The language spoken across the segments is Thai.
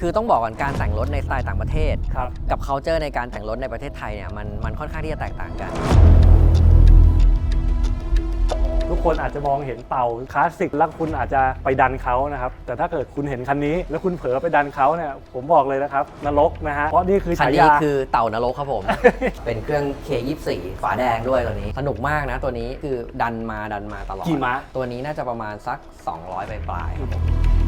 คือต้องบอกก่อนการแต่งรถในสไตล์ต่างประเทศ ครับ กับ culture ในการแต่งรถในประเทศไทยเนี่ยมันมันค่อนข้างที่จะแตกต่างกัน ทุกคนอาจจะมองเห็นเต่าคลาสสิกแล้วคุณอาจจะไปดันเขานะครับ แต่ถ้าเกิดคุณเห็นคันนี้ แล้วคุณเผลอไปดันเขาเนี่ยผมบอกเลยนะครับนรกนะฮะเพราะนี่คือคันฉานี้ยา คือเต่านรกครับผม เป็นเครื่อง K24 ฝาแดงด้วยตัวนี้ สนุกมากนะตัวนี้คือดันมาดันมาตลอดกี่ม้า ตัวนี้น่าจะประมาณสัก 200 ปลายๆครับผม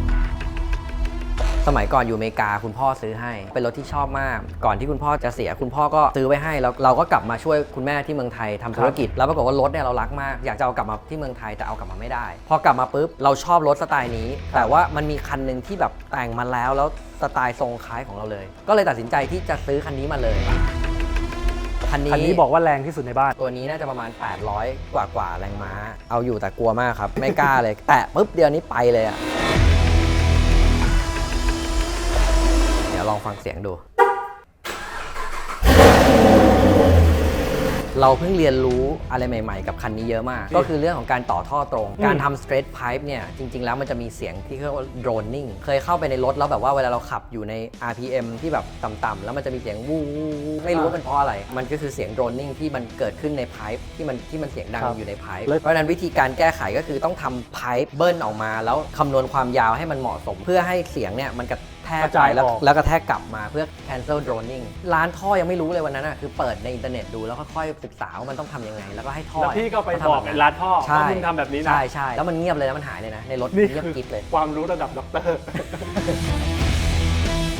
สมัยก่อนอยู่อเมริกาคุณพ่อซื้อให้ เป็นรถที่ชอบมาก ก่อนที่คุณพ่อจะเสียคุณพ่อก็ซื้อไว้ให้แล้วเราก็กลับมาช่วยคุณแม่ที่เมืองไทยทำธุรกิจ แล้วปรากฏว่ารถเนี่ยเรารักมากอยากจะเอากลับมาที่เมืองไทยแต่เอากลับมาไม่ได้ พอกลับมาปุ๊บเราชอบรถสไตล์นี้ แต่ว่ามันมีคันหนึ่งที่แบบแต่งมาแล้วแล้วสไตล์ทรงคล้ายของเราเลย ก็เลยตัดสินใจที่จะซื้อคันนี้มาเลยคันนี้คันนี้บอกว่าแรงที่สุดในบ้าน ตัวนี้น่าจะประมาณ 800 กว่ากว่าแรงม้า เอาอยู่แต่กลัวมากครับ ไม่กล้าเลย แตะปุ๊บเดียวนี้ไปเลยอะ องฟังเสียงดู เราเพิ่งเรียนรู้อะไรใหม่ ๆ กับคันนี้เยอะมาก ก็คือเรื่องของการต่อท่อตรงอืมการทำ straight pipe เนี่ย จริง ๆ แล้วมันจะมีเสียงที่เรียกว่า droning เคยเข้าไปในรถแล้วแบบว่าเวลาเราขับอยู่ใน RPM ที่แบบต่ำๆแล้วมันจะมีเสียงวู้วู้วู้ไม่รู้ว่าเป็นเพราะอะไร มันก็คือเสียง droning ที่มันเกิดขึ้นใน pipe ที่มันที่มันเสียงดังครับอยู่ใน pipe เลยเพราะฉะนั้นวิธีการแก้ไขก็คือต้องทำ pipe เบิ้ลออกมา แล้วคำนวณความยาวให้มันเหมาะสม เพื่อให้เสียงเนี่ยมันกระแทกกระไปจายแล้วออก แล้วกระแทกกลับมาเพื่อ cancel droning ร้านท่อยังไม่รู้เลยวันนั้นอะคือเปิดในอินเทอร์เน็ตดูแล้วค่อยๆศึกษาว่ามันต้องทำยังไง แล้วก็ให้ท่อแล้วพี่ก็ไปเขาบทำอกแบบไอ้ร้านท่อใช่ว่ามึงทำแบบนี้นะ ใช่ใช่แล้วมันเงียบเลยแล้วมันหายเลยนะในรถนี่เงียบคือกิ๊บเลย ความรู้ระดับด็อกเตอร์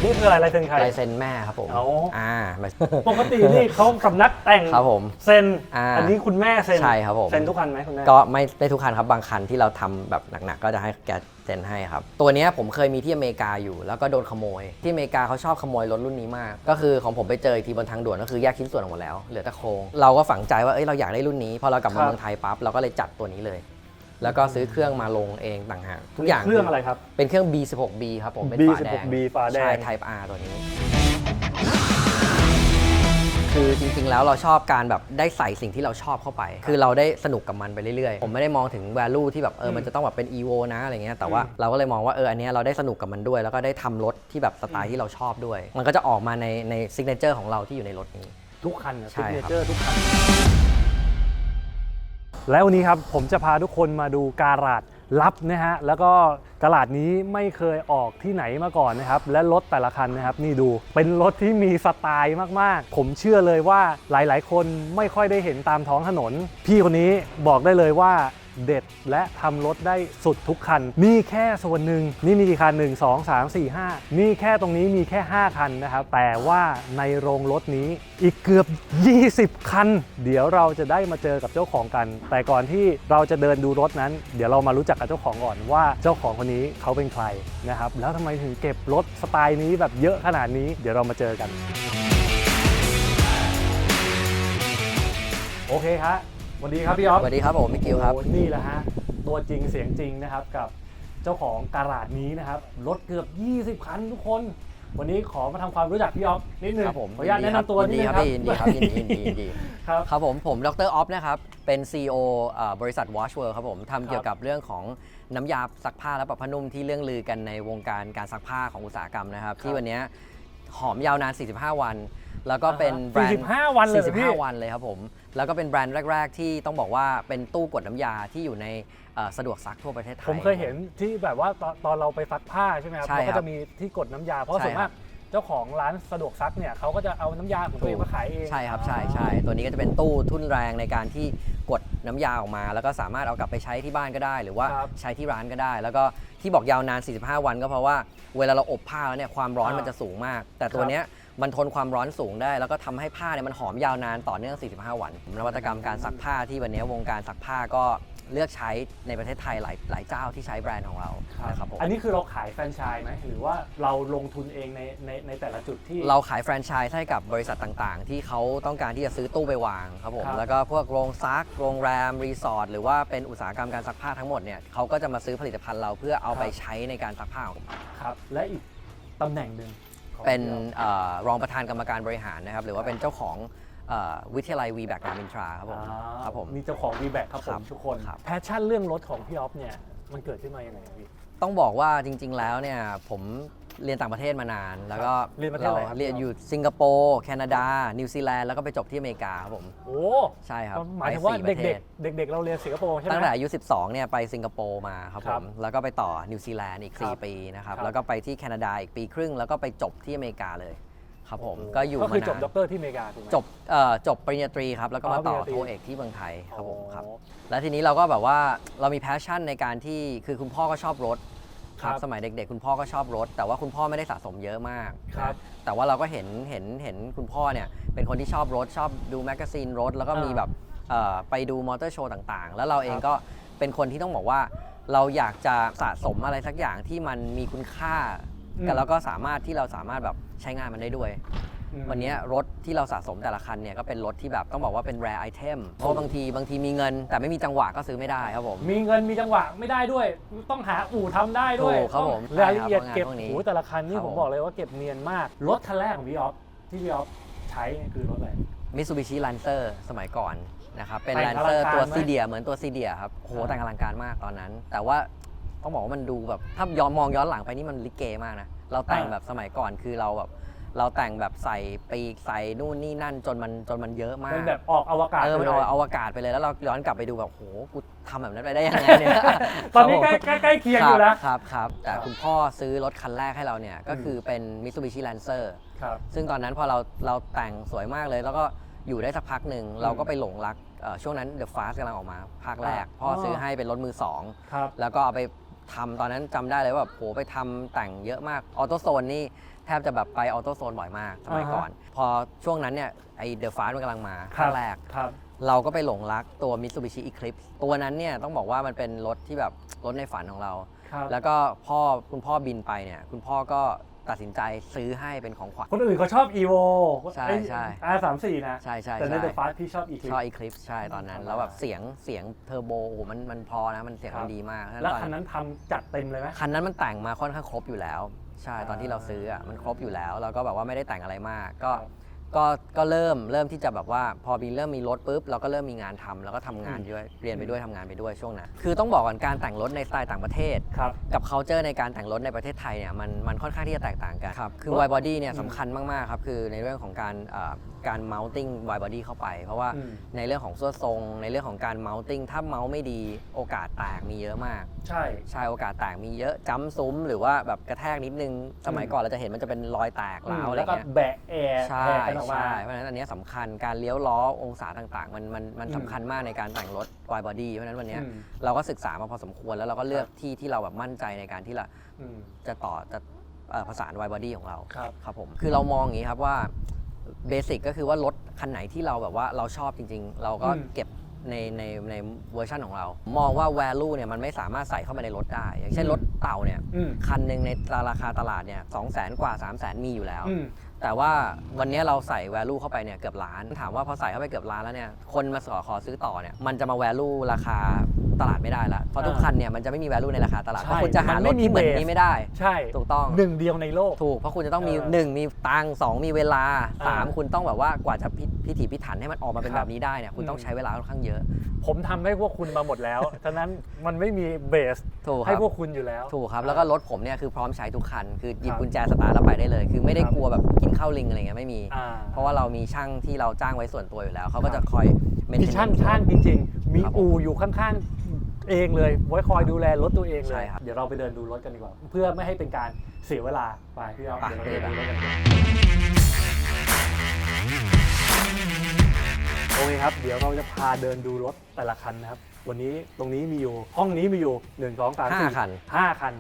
นี่คืออะไรลายเซ็นใคร ลายเซ็นแม่ครับผมเอา อ่ามาปกตินี่เขาสำนักแต่งครับผมเซ็นอ่าอันนี้คุณแม่เซ็นใช่ครับผม เซ็นทุกคันไหมคุณแม่ก็ไม่ได้ทุกคันครับบางคันที่เราทำแบบหนักๆก็จะให้แกเซ็นให้ครับ ตัวเนี้ยผมเคยมีที่อเมริกาอยู่ แล้วก็โดนขโมย ที่อเมริกาเขาชอบขโมยรถรุ่นนี้มาก ก็คือของผมไปเจออีกทีบนทางด่วนก็คือแยกชิ้นส่วนออกหมดแล้วเหลือแต่โครงเราก็ฝังใจว่าเอ้ยเราอยากได้รุ่นนี้พอเรากลับครัมาบเมืองไทยปั๊บเราก็เลยจัดตัวนี้เลย แล้วก็ซื้อเครื่องมาลงเองต่างหากทุกอย่างเครื่องอะไรครับ เป็นเครื่อง B16B ครับผมเป็นฝาแดง B16B ฝาแดง ใช่ Type R ตัวนี้ คือจริงๆแล้วเราชอบการแบบได้ใส่สิ่งที่เราชอบเข้าไป คือเราได้สนุกกับมันไปเรื่อยๆ ผมไม่ได้มองถึง value ที่แบบเออมันจะต้องแบบเป็น evo นะอะไรเงี้ยแต่ว่าอืมเราก็เลยมองว่าเอออันเนี้ยเราได้สนุกกับมันด้วย แล้วก็ได้ทำรถที่แบบสไตล์ที่เราชอบด้วย มันก็จะออกมาในใน signature ของเราที่อยู่ในรถนี้ ทุกคันใช่ซิกครับเนเจอร์ทุกคัน แล้ววันนี้ครับผมจะพาทุกคนมาดูการาดลับนะฮะแล้วก็การาดนี้ไม่เคยออกที่ไหนมาก่อนนะครับ และรถแต่ละคันนะครับ นี่ดูเป็นรถที่มีสไตล์มากๆ ผมเชื่อเลยว่าหลายๆ คนไม่ค่อยได้เห็นตามท้องถนน พี่คนนี้บอกได้เลยว่า เด็ดและทำรถได้สุดทุกคัน นี่แค่ส่วนหนึ่งนี่มีกี่คัน 1 2 3 4 5 นี่แค่ตรงนี้มีแค่ 5 คันนะครับ แต่ว่าในโรงรถนี้อีกเกือบ 20 คัน เดี๋ยวเราจะได้มาเจอกับเจ้าของกัน แต่ก่อนที่เราจะเดินดูรถนั้น เดี๋ยวเรามารู้จักกับเจ้าของก่อนว่าเจ้าของคนนี้เขาเป็นใครนะครับ แล้วทำไมถึงเก็บรถสไตล์นี้แบบเยอะขนาดนี้ เดี๋ยวเรามาเจอกัน โอเคครับ วัสดีครับพี่อ๊อฟสวัสดีครับผมมิกิวครับโอ้นี่แหละฮะตัวจริงเสียงจริงนะครับกับเจ้าของการาดนี้นะครับรถเกือบ 20 คันทุกคน วันนี้ขอมาทำความรู้จักพี่อ๊อฟนิดนึงครับผมขออนุญาตแนะนำตัวยินิดดีนึงครับครับพี่ยินดีครับยินดียินดียินดีครับ ครับผมผมดรออฟนะครับ เป็น CEO เอ่อบริษัท Wash World ครับผมทำเกี่ยวกับเรื่องของน้ำยาซักผ้าและปรับผ้านุ่มที่เรื่องลือกันในวงการการซักผ้าของอุตสาหกรรมนะครับ ที่วันเนี้ย หอมยาวนาน 45 วัน แล้วก็เป็นแบรนด์45วันเลยเหรอพี่ 45 วันเลยครับผม แล้วก็เป็นแบรนด์แรก ๆ ที่ต้องบอกว่าเป็นตู้กดน้ำยาที่อยู่ในเอ่อสะดวกซักทั่วประเทศไทย ผมเคยเห็นที่แบบว่าตอนตอนเราไปซักผ้าใช่ไหมครับใช่แล้วครัก็บจะมีที่กดน้ำยา เพราะใช่ส่วนครัมากบ เจ้าของร้านสะดวกซักเนี่ยเขาก็จะเอาน้ำยาของตัวเองมาขายเองใช่ครับใช่ใช่ตัวนี้ก็จะเป็นตู้ทุ่นแรงในการที่กดน้ำยาออกมา แล้วก็สามารถเอากลับไปใช้ที่บ้านก็ได้ หรือว่าครับใช้ที่ร้านก็ได้ แล้วก็ที่บอกยาวนาน 45 วันก็เพราะว่าเวลาเราอบผ้าแล้วเนี่ยความร้อนอ่ามัมันจะสูงมาก แต่ตัวเนี้ยมันทนความร้อนสูงได้ แล้วก็ทำให้ผ้าเนี่ยมันหอมยาวนานต่อเนื่อง 45 วันนวัตกรรมการซักผ้าที่วันนี้วงการซักผ้าก็ เลือกใช้ในประเทศไทยหลายหลายเจ้าที่ใช้แบรนด์ของเรานะครับผมอันนี้คือเราขายแฟรนไชส์ไหมหรือว่าเราลงทุนเองในในในแต่ละจุดที่ เราขายแฟรนไชส์ให้กับบริษัทต่างๆ ที่เขาต้องการที่จะซื้อตู้ไปวางครับผมครับ แล้วก็พวกโรงซักโรงแรมรีสอร์ทหรือว่าเป็นอุตสาหกรรมการซักผ้าทั้งหมดเนี่ยเขาก็จะมาซื้อผลิตภัณฑ์เราเพื่อเอาไปใช้ในการซักผ้าของผมครับและอีกตำแหน่งหนึ่งของเป็นพี่อ๊อฟเอ่อรองประธานกรรมการบริหารนะครับหรือว่าเป็นเจ้าของ เอ่อวิทยาลัยวีแบกรามอินทราครับผมอ่าครับผมมีเจ้าของ v b a c ครับผครัมบทุกคน ครับ แพชชั่นเรื่องรถของพี่ออฟเนี่ย มันเกิดขึ้นมาอย่างไรพี่ ต้องบอกว่าจริง ๆ แล้วเนี่ยผมเรียนต่างประเทศมานาน แล้วก็เรียนประเทศอะไรครับ เรียนอยู่สิงคโปร์แคนาดา นิวซีแลนด์แล้วก็ไปจบที่อเมริกาครับผม โอ้ใช่ครับหมายถึงว่าไปสี่ประเทเด็กศ ๆ เด็ก ๆ เราเรียนสิงคโปร์ใช่ไหม ตั้งแต่อายุ 12 เนี่ยไปสิงคโปร์มาครับคผรับม แล้วก็ไปต่อนิวซีแลนด์อีก ครับ4 ปีนะครับ ครับ แล้วก็ไปที่แคนาดาอีกปีครึ่ง แล้วก็ไปจบที่อเมริกาเลย ครับผมก็อยู่ก็มาคือจบนาด็อนกเตอร์ที่อเมริกาถูกไหมจบเอ่อจบปริญญาตรีครับ แล้วก็อ๋อมาต่อปริญญาตรีโทเอกที่เมืองไทยครับผมครับโอ้แล้วทีนี้เราก็แบบว่าเรามีแพชชั่นในการที่คือคุณพ่อก็ชอบรถคครัรับบสมัยเด็กๆ คุณพ่อก็ชอบรถ แต่ว่าคุณพ่อไม่ได้สะสมเยอะมากครับนะแต่ว่าเราก็เห็นเห็นเห็นคุณพ่อเนี่ยเป็นคนที่ชอบรถชอบดูแมกกาซีนรถ แล้วก็มีอ่าแบบเอ่อไปดูมอเตอร์โชว์ต่างๆ แล้วเราเองครับก็เป็นคนที่ต้องบอกว่า เราอยากจะสะสมอะไรสักอย่างที่มันมีคุณค่า อืมกันแล้วก็สามารถที่เราสามารถแบบใช้งานมันได้ด้วยอืมวันนี้รถที่เราสะสมแต่ละคันเนี่ยก็เป็นรถที่แบบต้องบอกว่าเป็น rare item เพราะบางทีบางทีมีเงิน แต่ไม่มีจังหวะก็ซื้อไม่ได้ครับผมมีเงินมีจังหวะไม่ได้ด้วย ต้องหาอู่ทำได้ด้วยถูกครับผมรายละเอียดใช่ครับเก็บพวกนี้โอ้โหแต่ละคันนี่ครับผมผมบอกเลยว่าเก็บเนียนมากรถคันแรกของพี่ออฟที่พี่ออฟใช้เนี่ยคือรถอะไร Mitsubishi Lancer สมัยก่อนนะครับเป็นแต่งอลัง Lancer การตัวไหมซีเดียเหมือนตัวซีเดียครับโอ้โหอ่าแต่งอลังการมากตอนนั้น แต่ว่า ต้องบอกว่ามันดูแบบถ้าย้อนมองย้อนหลังไปนี่มันลิเกมากนะเราแต่งแบบสมัยก่อนคือเราแบบ เราแต่งแบบใส่ปีกใส่นู่นนี่นั่นจนมันจนมันเยอะมากเป็นแบบออกอวกาศเออมันไปเอาเลยอวกาศไปเลยแล้วเราย้อนกลับไปดูแบบโหกูทำแบบนั้นไปได้ยังไงเนี่ย ตอนนี้คใกรัล้บผมใกล้ใกล้เคียงอยู่แล้วครับครับแต่ครับคุณพ่อซื้อรถคันแรกให้เราเนี่ยก็คือเป็น Mitsubishi Lancer ครับซึ่งตอนนั้นพอเราเราแต่งสวยมากเลย แล้วก็อยู่ได้สักพักหนึ่งเราก็ไปหลงรักเอ่อช่วงนั้น The Fast กำลังออกมาภาคแรกอ่าพ่อซื้อให้เป็นรถมือสองครับแล้วก็เอาไป ทำตอนนั้นจำได้เลยว่าแบบโหไปทำแต่งเยอะมากออโตโซนนี่แทบจะแบบไปออโตโซนบ่อยมากสมัยก่อน พอช่วงนั้นเนี่ยไอ The Fast มันกำลังมาครัภาบคแรกครับเราก็ไปหลงรักตัว Mitsubishi Eclipse ตัวนั้นเนี่ยต้องบอกว่ามันเป็นรถที่แบบรถในฝันของเราครับแล้วก็พ่อคุณพ่อบินไปเนี่ยคุณพ่อก็ ตัดสินใจซื้อให้เป็นของขวัญ คนอื่นเขาชอบ evo ใช่ใช่อาสามสี่นะ ใช่ใช่แต่ใน ใช่เดอะฟาสพี่ชอบ eclipse ชอบ Eclipse ใช่ตอนนั้น แล้วแบบเสียงเสียงเทอร์โบโอ้โหมันมันพอนะมันเสียงครัมับนดีมากแล้วตอคันนั้นทำจัดเต็มเลยไหม คันนั้นมันแต่งมาค่อนข้างครบอยู่แล้ว ใช่ตอนที่เราซื้ออะมันครบอยู่แล้วแล้วก็แบบว่าไม่ได้แต่งอะไรมากก็ ครับ ก็ก็เริ่มเริ่มที่จะแบบว่าพอมีเริ่มมีรถปุ๊บเราก็เริ่มมีงานทำแล้วก็ทำงานอืมด้วยเรียนไปด้วยทำงานไปด้วยช่วงนั้นคือต้องบอกก่อนการแต่งรถในสไตล์ต่างประเทศ ครับ กับ culture ในการแต่งรถในประเทศไทยเนี่ยมันมันค่อนข้างที่จะแตกต่างกันครับคือรถ wide body เนี่ยอืมสำคัญมาก ๆ ครับ คือในเรื่องของการเอ่อ การ mounting wide body เข้าไป เพราะว่าอืม ในเรื่องของส่วนทรง ในเรื่องของการ mounting ถ้าเมาส์ไม่ดีโอกาสแตกมีเยอะมาก ใช่ ใช่โอกาสแตกมีเยอะจ้ำซุ้ม หรือว่าแบบกระแทกนิดนึง สมัยก่อนเราจะเห็นมันจะเป็นรอยแตกร้าวอะไรแล้วก็เงี้ยแบะแอร์ใช่แอร์กันออกมา ใช่เพราะฉะนั้นอันเนี้ยสำคัญการเลี้ยวล้อองศาต่างๆ มันมันมันอืม สำคัญมากในการแต่งรถ wide body เพราะฉะนั้นวันเนี้ยอืมเราก็ศึกษามาพอสมควรแล้วเราก็เลือกที่ที่เราแบบมั่นใจในการที่เราอืมจะต่อจะเอ่อผสาน wide body ของเรา ครับ ครับผม คือเรามองอย่างนี้ครับว่า เบสิกก็คือว่ารถคันไหนที่เราแบบว่าเราชอบจริง ๆ เราก็อืม เก็บในในในเวอร์ชันของเรา มองว่า value เนี่ยมันไม่สามารถใส่เข้ามาในรถได้ อย่างเช่นรถเต่าเนี่ยอืมคันหนึ่งในราคาตลาดเนี่ยสองแสนกว่า3 0 0แสนมีอยู่แล้ว อืม แต่ว่าวันนี้เราใส่ value เข้าไปเนี่ยเกือบล้าน ถามว่าพอใส่เข้าไปเกือบล้านแล้วเนี่ยคนมาขอขอซื้อต่อเนี่ยมันจะมา value ราคา ตลาดไม่ได้ละเพราะทุกอ่าคันเนี่ยมันจะไม่มี value ในราคาตลาดใช่เพราะคุณจะหามันรไม่ถมีที่เหมือน base นี้ไม่ได้ ใช่ถูกต้องหนึ่งเดียวในโลก ถูก เพราะคุณจะต้องมีเออ1มีตังค์สองมีเวลาอ่า3คุณต้องแบบว่ากว่าจะพิพิถีพิถันให้มันออกมาเป็นครับแบบนี้ได้เนี่ยคุณต้องอืมใช้เวลาค่อนข้างเยอะ ผมทำให้พวกคุณมาหมดแล้วฉะนั้นมันไม่มีเบสถูกคให้รับพวกคุณอยู่แล้ว ถูกครับแล้วก็รถผมเนี่ยคือพร้อมใช้ทุกคัน คือหยิบครับกุญแจสตาร์ทแล้วไปได้เลย คือไม่ได้ครับกลัวแบบกินข้าวลิงอะไรเงี้ยไม่มีอ่าเพราะว่าเรามีช่างที่เราจ้างไว้ส่วนตัวอยู่แล้วเขาก็ครัจะบคอยมี maintenance ช่างช่างจริงๆมีครับผมอู่อยู่ข้างๆ เองเลยไว้คอยดูแลรถตัวเองเลใช่ย ครับ เดี๋ยวเราไปเดินดูรถกันดีกว่า เพื่อไม่ให้เป็นการเสียเวลาไปพี่เอาไปเดี๋ยวเราไปเดินดูรถกันดีกว่าโอเคครับ เดี๋ยวเราจะพาเดินดูรถแต่ละคันนะครับ วันนี้ตรงนี้มีอยู่ ห้องนี้มีอยู่1 2 3ห้า4คัน ห้าคัน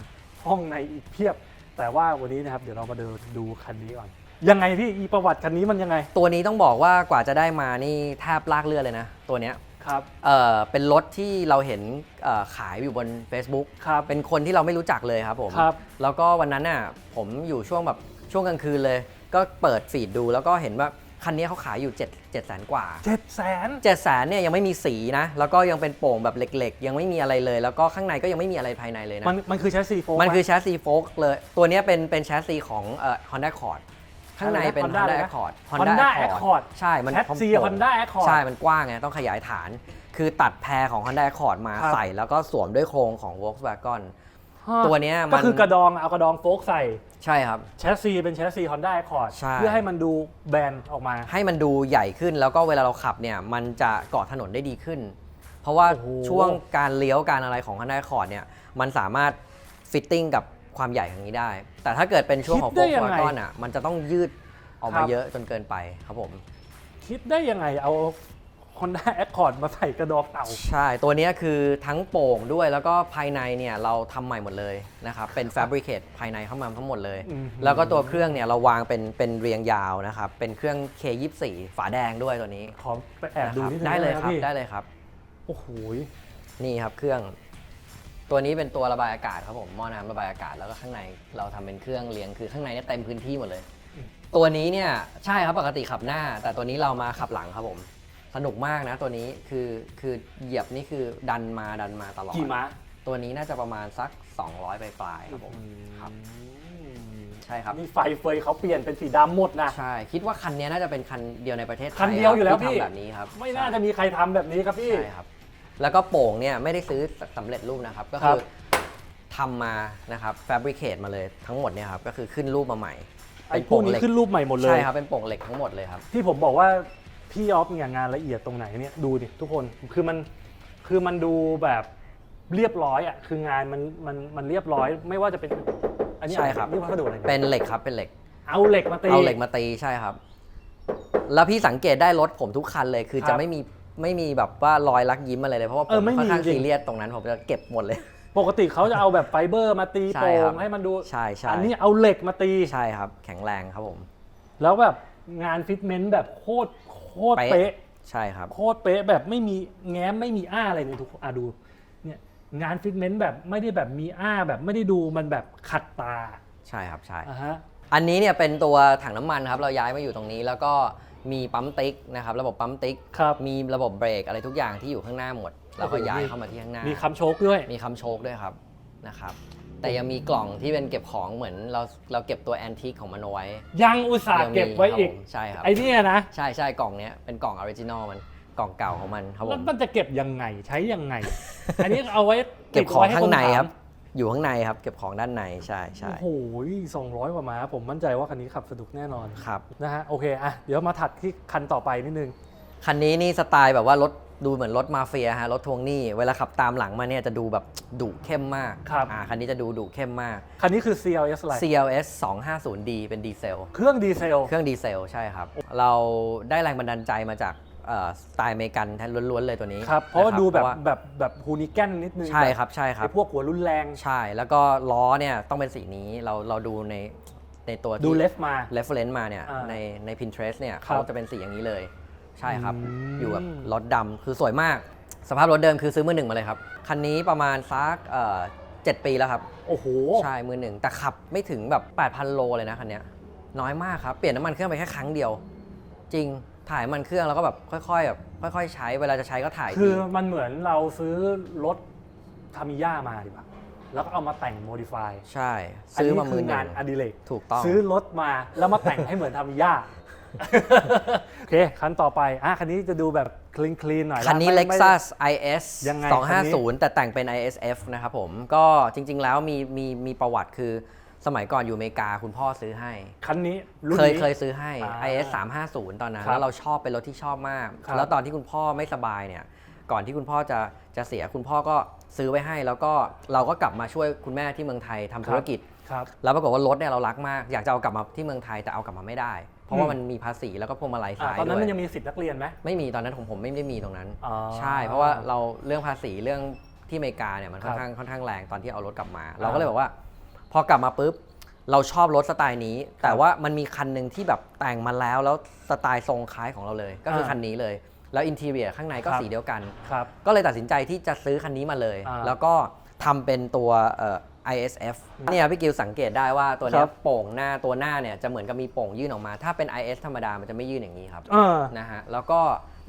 ห้องในอีกเพียบ แต่ว่าวันนี้นะครับ เดี๋ยวเรามาเดินดูคันนี้ก่อน ยังไงพี่อีประวัติคันนี้มันยังไง ตัวนี้ต้องบอกว่ากว่าจะได้มานี่แทบลากเลือดเลยนะ ตัวเนี้ย ครับเอ่อเป็นรถที่เราเห็นเอ่อขายอยู่บน Facebook ครับเป็นคนที่เราไม่รู้จักเลยครับผม ครับ แล้วก็วันนั้นน่ะผมอยู่ช่วงแบบช่วงกลางคืนเลย ก็เปิดฟีดดูแล้วก็เห็นว่าคันนี้เขาขายอยู่7 7 0 0 0 0กว่า เจ็ดแสน7 0 0 0 0เนี่ยยังไม่มีสีนะ แล้วก็ยังเป็นโป่งแบบเหล็กๆ ยังไม่มีอะไรเลย แล้วก็ข้างในก็ยังไม่มีอะไรภายในเลยนะ มันมันคือแชสซีโฟมันคือแชสซีโฟกเลย ตัวเนี้ยเป็นเป็นแชสซีของเอ่อ Honda Accord ข้างในเป็น Honda Honda อะไรนะ Accord Honda Accord ใช่ มันแชสซีโปร่ง Honda Accord ใช่ มันกว้างไง ต้องขยายฐาน คือตัดแพรของ Honda Accord มาครับ ใส่แล้วก็สวมด้วยโครงของ Volkswagen ตัวเนี้ยก็มันคือกระดองเอากระดองโฟกใส่ ใช่ครับ แชสซีเป็นแชสซี Honda Accord ใช่ เพื่อให้มันดูแบนออกมา ให้มันดูใหญ่ขึ้นแล้วก็เวลาเราขับเนี่ย มันจะเกาะถนนได้ดีขึ้น เพราะว่าโอ้โหช่วงการเลี้ยวการอะไรของ Honda Accord เนี่ย มันสามารถฟิตติ้งกับ ความใหญ่ของนี้ได้ แต่ถ้าเกิดเป็นช่วงของคิดได้โฟยังล์ไงก้อนอะ มันจะต้องยืดออกครัมาบเยอะจนเกินไปครับผม คิดได้ยังไงเอา Honda Accord มาใส่กระดอกเต่า ใช่ ตัวเนี้ยคือทั้งโป่งด้วยแล้วก็ภายในเนี่ยเราทำใหม่หมดเลยนะครับ เป็น Fabricate ภายในเข้ามาทั้งหมดเลย อืมแล้วก็ตัวเครื่องเนี่ยเราวางเป็นเป็นเรียงยาวนะครับ เป็นเครื่อง K24 ฝาแดงด้วยตัวนี้ขอไปแอบดูนิดนึงได้เลยหมครับ พี่ได้เลยครับ โอ้โหนี่ครับเครื่อง ตัวนี้เป็นตัวระบายอากาศครับผมหม้อน้ำระบายอากาศแล้วก็ข้างในเราทำเป็นเครื่องเลี้ยงคือข้างในเนี่ยเต็มพื้นที่หมดเลย ตัวนี้เนี่ยใช่ครับปกติขับหน้า แต่ตัวนี้เรามาขับหลังครับผมสนุกมากนะตัวนี้คือคือเหยียบนี่คือดันมาดันมาตลอด กี่ม้าตัวนี้น่าจะประมาณสัก 200 ปลายๆครับผมครับ ใช่ครับ นี่ไฟเฟยเขาเปลี่ยนเป็นสีดำหมดนะ ใช่ คิดว่าคันนี้น่าจะเป็นคันเดียวในประเทศไทยคันเดียวอยู่แล้วที่พี่ทำแบบนี้ครับไม่น่าจะมีใครทำแบบนี้ครับพี่ ใช่ครับ แล้วก็โป่งเนี่ยไม่ได้ซื้อสำเร็จรูปนะครับ ก็ครัคือบทำมานะครับ fabricate มาเลยทั้งหมดเนี่ยครับก็คือขึ้นรูปมาใหม่ไอ้เป็นพวกโป่งนี้เหล็กขึ้นรูปใหม่หมดเลยใช่ครับเป็นโป่งเหล็กทั้งหมดเลยครับ ที่ผมบอกว่าพี่ออฟเนี่ยงานละเอียดตรงไหนเนี่ยดูดิทุกคนคือมันคือมันดูแบบเรียบร้อยอะคืองานมันมันมันเรียบร้อย ไม่ว่าจะเป็นอันนี้ใช่ครับนี่วัสดุอะไรเป็นเหล็กครับเป็นเหล็ก เอาเหล็กมาตีเอาเหล็กมาตีใช่ครับ แล้วพี่สังเกตได้รถผมทุกคันเลย คือครับจะไม่มี ไม่มีแบบว่ารอยลักยิ้มอะไรเลยเพราะว่าผเออมไม่มีค่อนข้างจริง ซีเรียสตรงนั้นผมจะเก็บหมดเลย ปกติเขาจะเอาแบบไฟเบอร์มาตีใช่โป่ครังบให้มันดู ใช่ใช่อันนี้เอาเหล็กมาตี ใช่ครับ แข็งแรงครับผมแล้วแบบงานฟิตเมนต์แบบโคตรโคตรเป๊ะเป๊ะ ใช่ครับ โคตรเป๊ะแบบไม่มีแง้มไม่มีอ้าอะไรเลยทุกคนอะดูเนี่ยงานฟิตเมนต์แบบไม่ได้แบบมีอ้าแบบไม่ได้ดูมันแบบขัดตาใช่ครับใช่ อะฮะ อันนี้เนี่ยเป็นตัวถังน้ำมันครับ เราย้ายมาอยู่ตรงนี้แล้วก็ มีปั๊มติ๊กนะครับระบบปั๊มติ๊ก ครับมีระบบเบรกอะไรทุกอย่างที่อยู่ข้างหน้าหมดเราก็โอ้โหย้ายมีเข้ามาที่ข้างหน้ามีมีคำโชคด้วย มีคำโชคด้วยครับนะครับ แต่ยังมีกล่องที่เป็นเก็บของเหมือนเราเราเก็บตัวแอนทิคของมันเอาไว้ยังอุตส่าห์ยังมีเก็บไว้อีกครับผมใช่ครับไอ้เนี่ยนะ ใช่ใช่กล่องเนี้ยเป็นกล่องออริจินอลมันกล่องเก่าของมันครับผแล้วมมันจะเก็บยังไงใช้ยังไง อันนี้เอาไว้เก็บของติดไว้ข้างในถมครับ อยู่ข้างในครับ เก็บของด้านในใช่ใช่โอ้โหสองร้อยกว่าม้าผมมั่นใจว่าคันนี้ขับสนุกแน่นอนครับนะฮะโอเคอะเดี๋ยวมาถัดที่คันต่อไปนิดนึง คันนี้นี่สไตล์แบบว่ารถดูเหมือนรถมาเฟียฮะรถทวงหนี้เวลาขับตามหลังมาเนี่ยจะดูแบบดุเข้มมากครับอ่าคันนี้จะดูดุเข้มมาก คันนี้คือ CLS อะไร CLS 250D เป็นดีเซล เครื่องดีเซล เครื่องดีเซลใช่ครับ เราได้แรงบันดาลใจมาจากเอ่อ สไตล์อเมริกันแท้ล้วนๆเลยตัวนี้ครับเพราะว่าคดูแบบเพะแบบแบบฮูนิแกนนิดนึงใช่ครับใช่ครัไอ้บพวกหัวรุนแรงใช่ แล้วก็ล้อเนี่ยต้องเป็นสีนี้เราเราดูในในตัวที่ดูเลฟมา reference มาเนี่ยอ่าในใน Pinterest เนี่ยครับเขาจะเป็นสีอย่างนี้เลย ใช่ครับอืมอยู่แบบรถดำคือสวยมาก สภาพรถเดิมคือซื้อมือหนึ่งมาเลยครับ คันนี้ประมาณสักเอ่อเจ็ดปีแล้วครับ โอ้โห ใช่มือหนึ่งแต่ขับไม่ถึงแบบ 8,000 โลเลยนะคันเนี้ยน้อยมากครับ เปลี่ยนน้ำมันเครื่องไปแค่ครั้งเดียว จริง ถ่ายน้ำมันเครื่องแล้วก็แบบค่อยๆแบบค่อย ๆ ใช้เวลาจะใช้ก็ถ่ายคือทีมันเหมือนเราซื้อรถทามิย่ามาดีกว่า แล้วก็เอามาแต่งโมดิฟายใช่ ซื้อมามือหงานึ่นงอดิเรกถูกต้อง ซื้อรถมาแล้วมาแต่งให้เหมือนทามิย่า โอเค คันต่อไปอะคันนี้จะดูแบบคลีนคลีนหน่อยคันนี้ ไม่ไม่ Lexus IS ยังไงคันนี้ 250 แต่แต่งเป็น ISF นะครับผม ก็จริงๆแล้วมีมีมีประวัติคือ สมัยก่อนอยู่อเมริกาคุณพ่อซื้อให้ คันนี้รุ่นเคยนี้ เคยซื้อให้ อ่า IS 350 ตอนนั้นครับแล้วเราชอบเป็นรถที่ชอบมาก ครับ แล้วตอนที่คุณพ่อไม่สบายเนี่ย ก่อนที่คุณพ่อจะจะเสียคุณพ่อก็ซื้อไว้ให้ แล้วก็เราก็กลับมาช่วยคุณแม่ที่เมืองไทยทำธุรกิจ ครับ แล้วปรากฏว่ารถเนี่ยเรารักมาก อยากจะเอากลับมาที่เมืองไทยแต่เอากลับมาไม่ได้ เพราะว่าอืม มันมีภาษีแล้วก็พวงมาลัยอะซ้ายตอนนั้นด้วมันยยังมีสิทธิ์นักเรียนไหม ไม่มีตอนนั้นของผมไม่ได้มีตรงนั้น อ๋อใช่ เพราะว่าเราเรื่องภาษีเรื่องที่อเมริกาเนี่ยมันค่อนครับข้างค่อนข้างแรงตอนที่เอารถกลับมาอ่าเราก็เลยบอกว่า พอกลับมาปุ๊บเราชอบรถสไตล์นี้ แต่ว่ามันมีคันหนึ่งที่แบบแต่งมาแล้วแล้วสไตล์ทรงคล้ายของเราเลย ก็คืออาคันนี้เลย แล้วอินทีเรียข้างในก็ครับสีเดียวกันครับก็เลยตัดสินใจที่จะซื้อคันนี้มาเลยอ่าแล้วก็ทำเป็นตัวเอ่อ ISF เนี่ยพี่กิวสังเกตได้ว่าตัวเนี้คยรับโป่งหน้าตัวหน้าเนี่ยจะเหมือนกับมีโป่งยื่นออกมา ถ้าเป็น IS ธรรมดามันจะไม่ยื่นอย่างนี้ครับเออนะฮะแล้วก็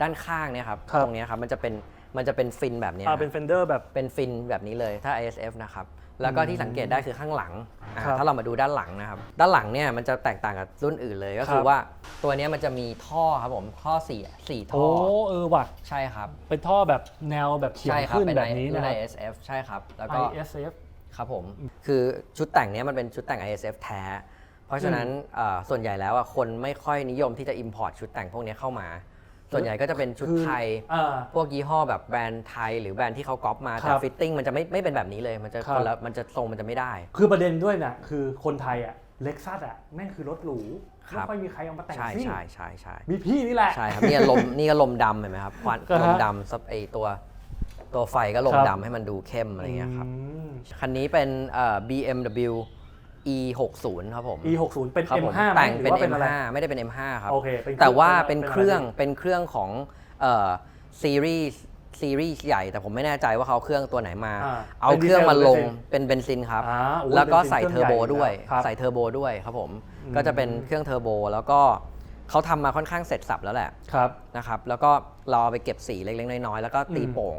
ด้านข้างเนี่ยครับครับตรงเนี้ยครับมันจะเป็นมันจะเป็นฟินแบบเนี้ยอ่าฮะเป็นเฟนเดอร์แบบเป็นฟินแบบนี้เลยถ้า ISF นะครับ แล้วก็ที่สังเกตได้คือข้างหลังอะครับถ้าเรามาดูด้านหลังนะครับ ด้านหลังเนี่ยมันจะแตกต่างกับรุ่นอื่นเลยก็คืคอรับว่าตัวเนี้ยมันจะมีท่อครับผมท่อสี่สี่ท่โอ้อเออว่ะใช่ครับ เป็นท่อแบบแนวแบบเฉียงใช่ครับ ขึ้นเป็นแบบนี้รุ่นะนครับ ISF ใช่ครับ แล้วก็ ISF ครับผม คือชุดแต่งเนี้ยมันเป็นชุดแต่ง ISF แท้ เพราะฉะนั้นเอ่อส่วนใหญ่แล้วอะคนไม่ค่อยนิยมที่จะ import ชุดแต่งพวกเนี้ยเข้ามา ส่วนใหญ่ก็จะเป็นชุดคือไทยอ่าพวกยี่ห้อแบบแบรนด์ไทย หรือแบรนด์ที่เขาก๊อปมาคแต่รับฟิตติ้งมันจะไม่ไม่เป็นแบบนี้เลย มันจะครับ คนละมันจะทรงมันจะไม่ได้ คือประเด็นด้วยนะคือคนไทยอะเล็กซัสอะแม่งคือรถหรูครัไม่บ ค่อยมีใครเอามาแต่งใช่ซิ่งใช่ใช่ใช่มีพี่นี่แหละ ใช่ครับเนี่ยลมนี่ก็ลมดำเห็นไหมครับควันอ่าฮะลมดำซับไอตัวตัวไฟก็ลมครับ ดำให้มันดูเข้มอะไรเงี้ยครับ อืม คันนี้เป็นเอ่อ BMW e 6 0ครับผม E 6 0เป็น ครับผม M5 ไหมแต่งหรืเป็นอว่าเป็นอะไร M5 ไม่ได้เป็น M5 ครับ โอเคเป็นเครื่องแต่ว่าเป็เป็นนเป็นเครื่องอะไรเป็นเครื่องของเอ่อซีรีส์ซีรีส์ใหญ่ แต่ผมไม่แน่ใจว่าเขาเอาเครื่องตัวไหนมา อ่าเอาเป็นเครื่องมาลงดีเซลเป็นเบนซินครับ อ่าโอ้ยแล้วก็เป็นใส่เคเทรื่อองร์โบใหญ่ด้วย ครับใส่เทอร์โบด้วยครับผม อืม ก็จะเป็นเครื่องเทอร์โบ แล้วก็เขาทำมาค่อนข้างเสร็จสับแล้วแหละครับ นะครับ แล้วก็เราเอาไปเก็บสีเล็กๆน้อยๆแล้วก็ตีอืม โป่ง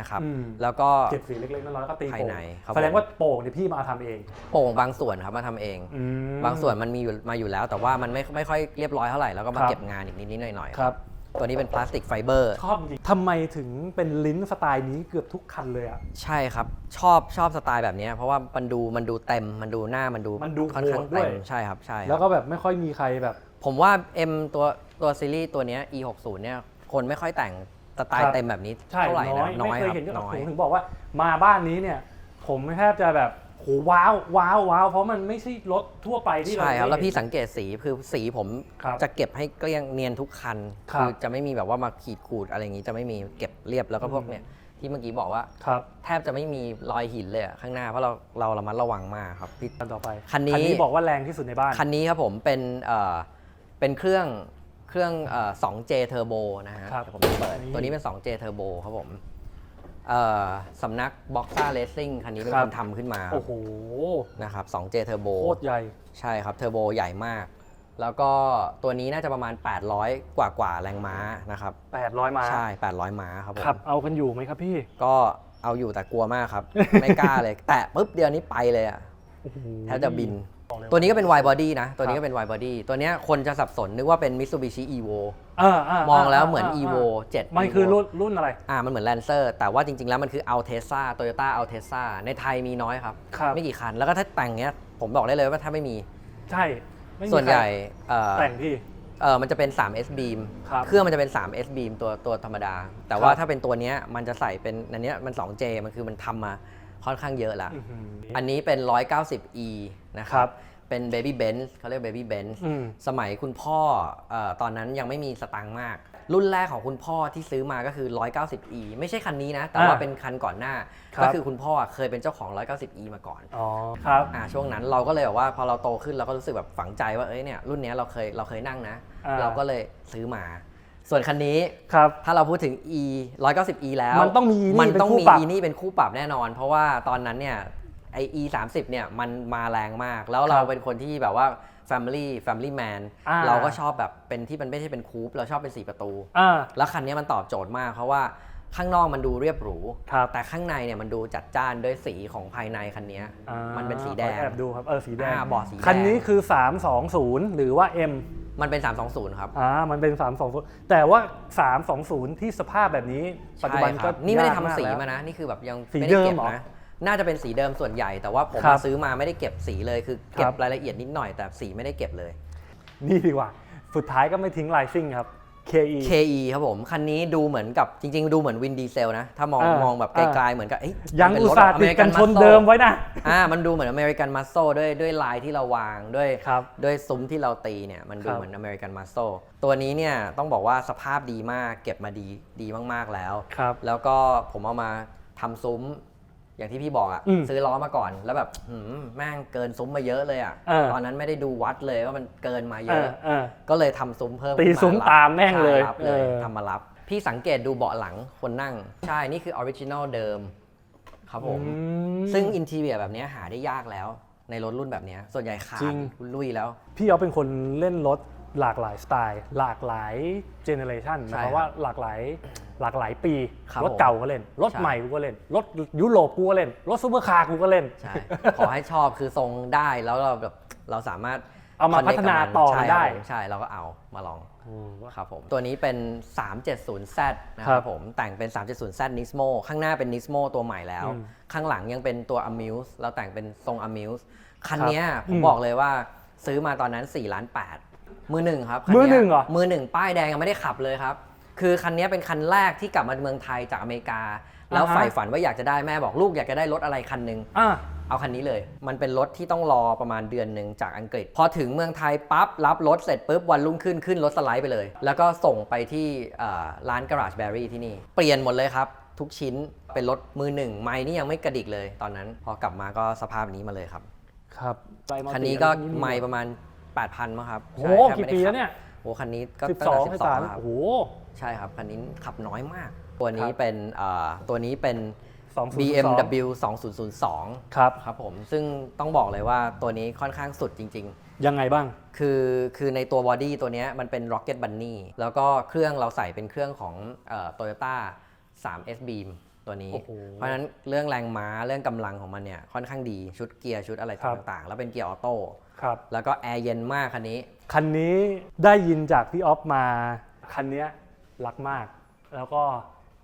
นะครับอืมแล้วก็เก็บสีเล็กๆน้อยๆแล้วก็ตีภายโป่งในครับแสดงผมว่าโป่งเนี่ยพี่มาทำเองโป่งบางส่วนครับมาทำเอง อืม บางส่วนมันมีอยู่มาอยู่แล้ว แต่ว่ามันไม่ไม่ค่อยเรียบร้อยเท่าไหร่แล้วก็มาครับ เก็บงานอีกนิดๆหน่อยๆครับตัวนี้เป็นพลาสติกไฟเบอร์ ชอบจริงทำไมถึงเป็นลิ้นสไตล์นี้เกือบทุกคันเลยอะ ใช่ครับ ชอบชอบสไตล์แบบนี้เพราะว่ามันดูมันดูเต็มมันดูหน้ามันดูมันดูค่อนข้างโหดด้วย เต็มใช่ครับใช่ครับ แล้วก็แบบไม่ค่อยมีใครแบบ ผมว่า M ตัวตัวซีรีส์ตัวเนี้ย E 6 0 เนี่ยคนไม่ค่อยแต่ง สไตครัล์บเต็มแบบนี้ใช่เท่าไหร่น้อนะยน้อไม่ยเคคยรับเห็นน้อยผมถึงบอกว่ามาบ้านนี้เนี่ย ผมแทบจะแบบโหว้าวว้าวว้าวเพราะมันไม่ใช่รถทั่วไปที่เราใช่ครับได้แล้วพี่เห็นสังเกตสีคือสีผมครับ จะเก็บให้เกลี้ยงเนียนทุกคันครับจะไม่มีแบบว่ามาขีดขูดอะไรอย่างนี้จะไม่มีเก็บเรียบแล้วก็พวกอืม เนี่ยที่เมื่อกี้บอกว่า ครับแทบจะไม่มีรอยหินเลยอะข้างหน้าเพราะเราเราระมัดระวังมากครับพี่ คันต่อไปคันนี้คันนี้บอกว่าแรงที่สุดในบ้าน คันนี้ครับผมเป็นเอ่อเป็นเครื่อง เครื่องเอ่อ 2J Turbo นะฮะครับเดี๋ยวผมจะเปิด นี่ ตัวนี้เป็น 2J Turbo ครับผมเอ่อสำนัก Boxa Racing คันนี้เป็นครัคบนทำขึ้นมาโอ้โหนะครับ 2J Turbo โคตรใหญ่ ใช่ครับเทอร์โบใหญ่มาก แล้วก็ตัวนี้น่าจะประมาณ 800 กว่ากว่าแรงม้านะครับ 800 มาใช่ 800 ม้าครับผม ขับเอากันอยู่ไหมครับพี่ก็เอาอยู่แต่กลัวมากครับ ไม่กล้าเลย แตะปุ๊บเดียวนี้ไปเลยอะโอ้โหแทบจะบินบอกเลย ตัวนี้ก็เป็น wide body นะ ตัวคนี้รับก็เป็น wide body ตัวเนี้ยคนจะสับสนนึกว่าเป็น Mitsubishi Evo อ่าๆๆมองแล้วเหมือนา Evo 7มันคือรุ่นรุ่นอะไร อ่า มันเหมือน Lancer แต่ว่าจริง ๆ แล้วมันคือ Altezza Toyota Altezza ในไทยมีน้อยครับครับ ไม่กี่คัน แล้วก็ถ้าแต่งเนี้ยผมบอกได้เลยว่าถ้าไม่มี ใช่ไม่มีส่วนใหญ่คเอ่อรแต่งพี่เออมันจะเป็น 3S beam ครับเครื่องมันจะเป็น 3S beam ตัวตัวธรรมดา แต่ว่าครับถ้าเป็นตัวเนี้ยมันจะใส่เป็นอันเนี้ยมัน 2J มันคือมันทำมาค่อนข้างเยอะแล้วอื้อหืออันนี้เป็น 190e นะคครัรับบเป็น baby benz เขาเรียก baby benz อืมสมัยคุณพ่อเอ่อตอนนั้นยังไม่มีสตังค์มาก รุ่นแรกของคุณพ่อที่ซื้อมาก็คือ 190e ไม่ใช่คันนี้นะ แต่ว่าอ่าเป็นคันก่อนหน้าครับก็คือคุณพ่อเคยเป็นเจ้าของ 190e มาก่อนอ๋อครับอ่าช่วงนั้นเราก็เลยแบบว่าพอเราโตขึ้นเราก็รู้สึกแบบฝังใจว่าเอ้ยเนี่ยรุ่นเนี้ยเราเคยเราเคยนั่งนะอ่าเราก็เลยซื้อมา ส่วนคันนี้ครับถ้าเราพูดถึง e 190e แล้ว มันต้องมี e นี่มันเป็นต้องคู่มีปรับ e นี่เป็นคู่ปรับแน่นอน เพราะว่าตอนนั้นเนี่ย ไอ e 30เนี่ยมันมาแรงมาก แล้วเราเป็นคนที่แบบว่า family family man อ่าเราก็ชอบแบบเป็นที่มันไม่ใช่เป็นคูปเราชอบเป็น 4 ประตูอ่าแล้วคันนี้มันตอบโจทย์มากเพราะว่าข้างนอกมันดูเรียบหรูครับแต่ข้างในเนี่ยมันดูจัดจ้านด้วยสีของภายในคันนี้อ่ามันเป็นสีแดงขอแอบดูครับ เออสีแดงอ่าเบาะสีแดง คันนี้คือ 320 หรือว่า M มันเป็น 320 ครับ อ่า มันเป็น 320 แต่ว่า 320 ที่สภาพแบบนี้ปัจจุบันใช่คก็รับนี่ไม่ได้ยากทำกสีแล้วมานะ นี่คือแบบยังสีไม่ได้เก็บเดิมเหรอ นะน่าจะเป็นสีเดิมส่วนใหญ่ แต่ว่าผมครับมาซื้อมาไม่ได้เก็บสีเลยคือเก็ครับบ รายละเอียดนิดหน่อยแต่สีไม่ได้เก็บเลย นี่ดีกว่า สุดท้ายก็ไม่ทิ้งลายซิ่งครับ KE KE ครับผม คันนี้ดูเหมือนกับจริง ๆ ดูเหมือนวินดีเซลนะ ถ้ามองอ่ามองแบบไกอ่าลๆเหมือนกับเอ้ยยังมันเป็นอุตรถส่าห์แบบติดกัน American ชน Muscle เดิมไว้นะอ่ามันดูเหมือนอเมริกันมัสโซด้วยด้วยลายที่เราวางด้วย ครับ ด้วยซุ้มที่เราตีเนี่ยมันดูครับ เหมือนอเมริกันมัสโซตัวนี้เนี่ยต้องบอกว่าสภาพดีมากเก็บมาดีดีมากๆแล้ว ครับ แล้วก็ผมเอามาทำซุ้ม อย่างที่พี่บอกอะอืมซื้อล้อมาก่อนแล้วแบบหืมแม่งเกินซุ้มมาเยอะเลยอะเออ ตอนนั้นไม่ได้ดูวัดเลยว่ามันเกินมาเยเออะ อเออ ก็เลยทำซุ้มเพิ่มตีขึ้นซุ้มรับตามแม่งเลยใช่รับเลยเออ ทำมารับ พี่สังเกตดูเบาะหลังคนนั่ง ใช่ นี่คือออริจินอลเดิม ครับผม อืม ซึ่งอินทีเรียแบบเนี้ยหาได้ยากแล้ว ในรถรุ่นแบบเนี้ยส่วนใหญ่ขาจริดงลุยแล้ว พี่เอาเป็นคนเล่นรถหลากหลายสไตล์ หลากหลายเจเนเรชันหใช่มายความว่าหลากหลาย หลากหลายปีครับรถผมเก่าก็เล่น รถใช่ ใหม่กูก็เล่น รถยุโรปกูก็เล่น รถซูเปอร์คาร์กูก็เล่น ใช่ ขอให้ชอบคือทรงได้แล้วเราแบบเราสามารถ เอามา connect พัฒนากับต่อใช่ได้ ครับผมใช่เราก็เอามาลองโอ้ครับผม ตัวนี้เป็น 370Z นะคครัรับบผม แต่งเป็น 370Z Nismo ข้างหน้าเป็น Nismo ตัวใหม่แล้ว อืมข้างหลังยังเป็นตัว Amuse เราแต่งเป็นทรง Amuse คันเนี้ยครับผอืมมบอกเลยว่าซื้อมาตอนนั้น4ล้าน8มือหนึ่งครับคัมือหเยนึ่งเหรอ มือหนึ่งป้ายแดงยังไม่ได้ขับเลยครับ คือคันเนี้ยเป็นคันแรกที่กลับมาเมืองไทยจากอเมริกา แล้วอ่าฮะใฝ่ฝันว่าอยากจะได้แม่บอกลูกอยากจะได้รถอะไรคันหนึ่งอะเอาคันนี้เลย มันเป็นรถที่ต้องรอประมาณเดือนหนึ่งจากอังกฤษ พอถึงเมืองไทยปั๊บรับรถเสร็จปุ๊บวันรุ่งขึ้นขึ้นรถสไลด์ไปเลย แล้วก็ส่งไปที่เอ่อร้าน Garage Berry ที่นี่ เปลี่ยนหมดเลยครับทุกชิ้นเป็นรถมือหนึ่งไม้นี่ยังไม่กระดิกเลย ตอนนั้น พอกลับมาก็สภาพนี้มาเลยครับ ครับคันนี้ก็ไม้ประมาณ 8,000มั้งครับโอ้ใช่โหแทบกี่ไม่ได้ปีขัแล้บวเนี่ยโอ้คันนี้ก็สิบตั้สงองแต่สิบสาม12แล้วครับโอ้โห ใช่ครับคันนี้ขับน้อยมาก ตัวนี้เป็นเอ่อตัวนี้เป็นสองศูนย์ BMW 2002 ครับครับผมซึ่งต้องบอกเลยว่าตัวนี้ค่อนข้างสุดจริงยังไงบ้างๆคือคือในตัวบอดี้ตัวเนี้ยมันเป็น Rocket Bunny แล้วก็เครื่องเราใส่เป็นเครื่องของโตโยต้า 3S Beam ตัวนี้โอ้โหเพราะฉะนั้นเรื่องแรงม้าเรื่องกำลังของมันเนี่ยค่อนข้างดีชุดเกียร์ชุดอะไรครับต่างๆ แล้วเป็นเกียร์ออโต้ครับแล้วก็แอร์เย็นมากคันนี้ คันนี้ได้ยินจากพี่ออฟมาคันเนี้ย รักมาก แล้วก็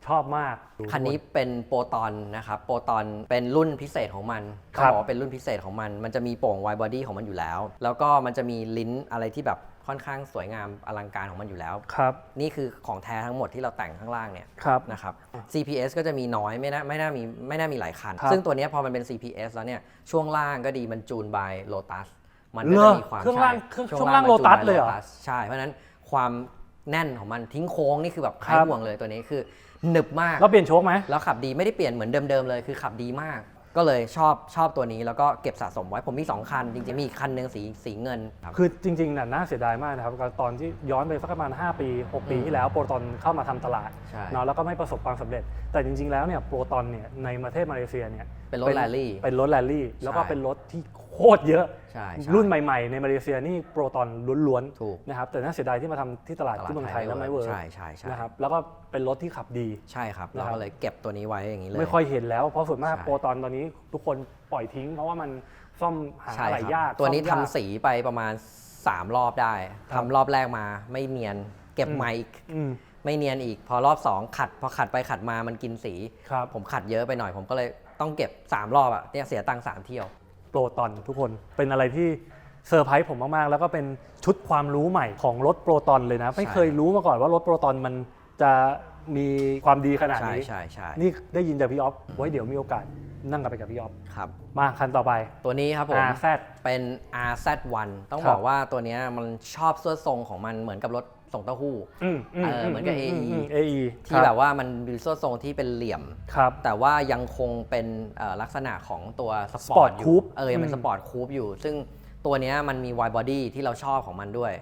ชอบมากคันนี้เป็นโปรตอนนะครับ โปรตอนเป็นรุ่นพิเศษของมันครัเขาบบอกว่าเป็นรุ่นพิเศษของมัน มันจะมีโป่งไวบอดี้ของมันอยู่แล้ว แล้วก็มันจะมีลิ้นอะไรที่แบบค่อนข้างสวยงามอลังการของมันอยู่แล้วครับ นี่คือของแท้ทั้งหมดที่เราแต่งข้างล่างเนี่ยครับนะครับ CPS ก็จะมีน้อยไม่น่าไม่น่ามีไม่น่ามีหลายคันครับซึ่งตัวเนี้ยพอมันเป็น CPS แล้วเนี่ยช่วงล่างก็ดีมันจูนบายโ o ตัสมันเหรก็อจะมีความเครื่องล่างใเครื่องช่วช่วงล่างมันจูน Lotus by เลยเหรอ Lotus ใช่เพราะฉะนั้นความ แน่นของมันทิ้งโค้งนี่คือแบบใครครับห่วงเลยตัวนี้คือหนึบมาก แล้วเปลี่ยนโชคไหมแล้วขับดีไม่ได้เปลี่ยนเหมือนเดิมๆเลยคือขับดีมาก ก็เลยชอบชอบตัวนี้แล้วก็เก็บสะสมไว้ผมมี 2 คัน จริงๆมีอีกคันหนึ่งสีสีเงินครับ คือจริงๆน่ะน่าเสียดายมากนะครับตอนที่ย้อนไปสักประมาณ 5 ปี 6 ปีอืมที่แล้วโปรตอนเข้ามาทำตลาดใช่ เนาะแล้วก็ไม่ประสบความสำเร็จ แต่จริงๆแล้วเนี่ยโปรตอนเนี่ยในประเทศมาเลเซียเนี่ยเป็นรถแรลลี่ เป็นรถแรลลี่แล้วก็ใช่ เป็นรถที่โค ตรเยอะ ใช่ใช่ รุ่นใหม่ๆ ในมาเลเซียนี่โปรตอนล้วนถูก ๆนะครับแต่น่าเสียดายที่มาทำที่ตลาดตลาดที่เมืองไทยไทยแล้วไม่เวิร์กใช่ใช่ใช่นะครับแล้วก็เป็นรถที่ขับดี ใช่ครับนะเราครับก็เลยเก็บตัวนี้ไว้อย่างนี้เลย ไม่ค่อยเห็นแล้วเพราะส่วนมากใช่ โปรตอนตอนนี้ทุกคนปล่อยทิ้ง เพราะว่ามันซ่อมหาใช่อะไรครับยากตัวนี้ซ่ทำอมยาก สีไปประมาณ 3 รอบได้ครัทำบรอบแรกมาไม่เนียน เก็บอืม ใหม่อีกอืมไม่เนียนอีก พอรอบ 2 ขัด พอขัดไปขัดมามันกินสี ครับ ผมขัดเยอะไปหน่อยผมก็เลยต้องเก็บ 3 รอบอะเนี่ยเสียตังค์สามเที่ยว โปรตอนทุกคน เป็นอะไรที่เซอร์ไพรส์ผมมาก ๆ แล้วก็เป็นชุดความรู้ใหม่ของรถโปรตอนเลยนะ ไม่เคยรู้มาก่อนว่ารถโปรตอนมันจะมีความดีขนาดใช่นี้ใช่ใช่นี่ได้ยินจากพี่ออฟไว้เดี๋ยวมีโอกาสนั่งกันไปกับพี่ออฟครับ มาคันต่อไป ตัวนี้ครับผม RZ เป็น RZ1 ต้องครับบอกว่าตัวเนี้ยมันชอบเสื้อทรงของมันเหมือนกับรถ ส่งเต้าหู้อืมอืมเออเหมือนกับ AE ม AE ที่แบบว่ามันมีเสื้อทรงที่เป็นเหลี่ยม ครับ แต่ว่ายังคงเป็นเอ่อลักษณะของตัวสสปปออร์ร์ตตอยู่คูปเออยังเป็นอืม สปอร์ตคูปอยู่ ซึ่งตัวเนี้ยมันมี wide body ที่เราชอบของมันด้วย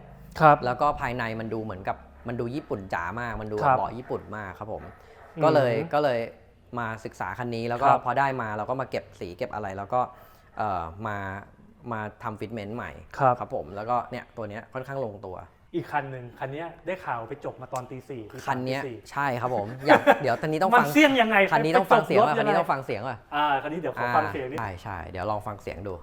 ครับ แล้วก็ภายในมันดูเหมือนกับมันดูญี่ปุ่นจ๋ามาก มันดูครับเบาะญี่ปุ่นมากครับผม อืมก็เลยก็เลยมาศึกษาคันนี้แล้วก็ครับ พอได้มาเราก็มาเก็บสีเก็บอะไร แล้วก็เอ่อมามาทำฟิตเมนต์ใหม่ครับ ครับผมแล้วก็เนี่ยตัวเนี้ยค่อนข้างลงตัว อีกคันหนึ่งคันเนี้ยได้ข่าวไปจบมาตอนตีสี่ตีสามคันเนี้ยตีสี่ ใช่ครับผมอยากเดี๋ยวทันนี้ต้องมันฟังเสี่ยงยังไงคันนี้ไปต้องฟังเสียงจบรว่ะถคันนี้ยัไต้องฟังเสียงว่ะอ่าคันนี้เดี๋ยวขอฟังเสียงนิดใช่ใช่เดี๋ยวลองฟังเสียงดู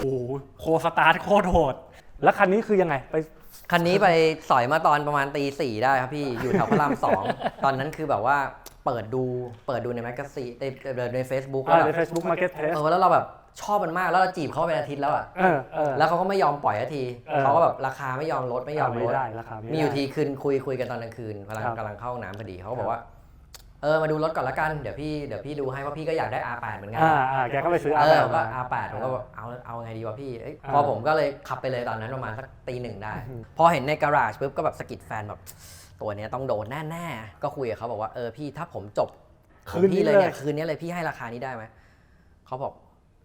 โอ้โหโคสตาร์ทโคตรโหด แล้วคันนี้คือยังไง ไป คันนี้ไปสอยมาตอนประมาณตีสี่ได้ครับพี่ อยู่แถวพระรามสอง ตอนนั้นคือแบบว่าเปิดดูเปิดดูในแมกกาซีนในในเฟซบุ๊กอ่าแล้วใน แบบ Facebook Market Test เออแล้วเราแบบชอบมันมากแล้วเราจีบเขาเป็นอาทิตย์แล้วอะเออเออ แล้วเขาก็ไม่ยอมปล่อยสักทีเออ เขาก็แบบราคาไม่ยอมลดไม่ยอมลไม่ด ได้ราคาไม่ได้มีอยู่ทีคืนคุยคุยกันตอนกลางคืนกำลังครับกำลังเข้าห้องน้ำพอดีเขาก็บอกว่า เออมาดูรถก่อนละกันเดี๋ยวพี่เดี๋ยวพี่ดูให้ว่าพี่ก็อยากได้ R8 เหมือนกันอ่าอ่าแกก็ไปซื้อเออาแบอบก็มา R8 ผมก็แบบเอาเอาไงดีวะพี่เอ้ยอ่าพอผมก็เลยขับไปเลยตอนนั้นประมาณสักตีหนึ่งได้อืมพอเห็นในการาจปุ๊บก็แบบสะกิดแฟนแบบตัวเนี้ยต้องโดนแน่ๆ ก็คุยกับเขาบอกว่าเออพี่ถ้าผมจบของพี่เลยเนี่ยคืนนี้เลยพี่ให้ราคานี้ได้ไหมเขาบอก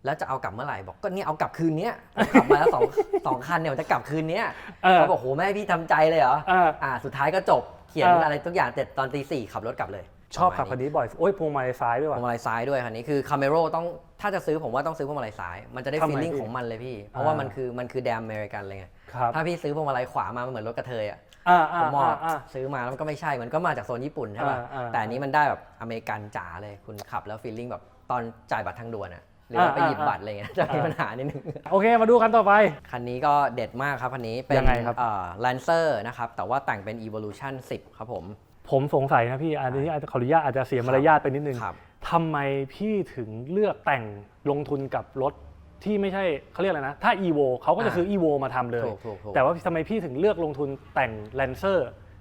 แล้วจะเอากลับเมื่อไหร่บอกก็เนี่ยเอากลับคืนเนี้ยกลับมาแล้วสองสองคันเนี่ยมันจะกลับคืนเนี้ยเออเขาบอกโหแม่พี่ทำใจเลยเหรอเอออ่าสุดท้ายก็จบเขียนเออออะไรทุกอย่างเสร็จตอนตีสี่ขับรถกลับเลย ชอบขับปคัระนมาณนี้บ่อย โอ้ยพวงมาลัยซ้ายด้วยพว่ะ วงมาลัยซ้ายด้วยคันนี้คือคาเมโรต้องถ้าจะซื้อผมว่าต้องซื้อพวงมาลัยซ้าย มันจะได้ทำไมฟีลลิ่งพี่ของมันเลยพี่ เพราะว่าอ่ามั มันคือมันคือแดมอเมริกันเลยไงครับถ้าพี่ซื้อพวงมาลัยขวามามันเหมือนรถกระเทยอะอ่าผอ่ามมองอ่าอ่าซื้อมาแล้วมันก็ไม่ใช่มันก็มาจากโซนญี่ปุ่นใช่ป่ะอ่าอ่าแต่อันนี้มันได้แบบอเมริกันจ๋าเลยคุณขับแล้วฟีลลิ่งแบบตอนจ่ายบัตรทางด่วนอะหรือว่าอ่าไปหยิบอ่า บัตรอะไรเงี้ยจะมีอ่าปัญหานิดนึง โอเคมาดูกันต่อไป คันนี้ก็เด็ดมากครับ คันนี้เป็นยังไงครับ เอ่อ Lancer นะครับ แต่ว่าแต่งเป็น Evolution 10 ครับผม ผมสงสัยนะพี่อันนี้อาจจะขออนุญาตอาจจะเสียมารยาทไปนิดนึงครับทำไมพี่ถึงเลือกแต่งลงทุนกับรถที่ไม่ใช่เขาเรียกอะไรนะ ถ้า EVO เขาก็จะอ่าซื้อ EVO มาทำเลยถูกถูกถูกแต่ว่าทำไมพี่ถึงเลือกลงทุนแต่ง Lancer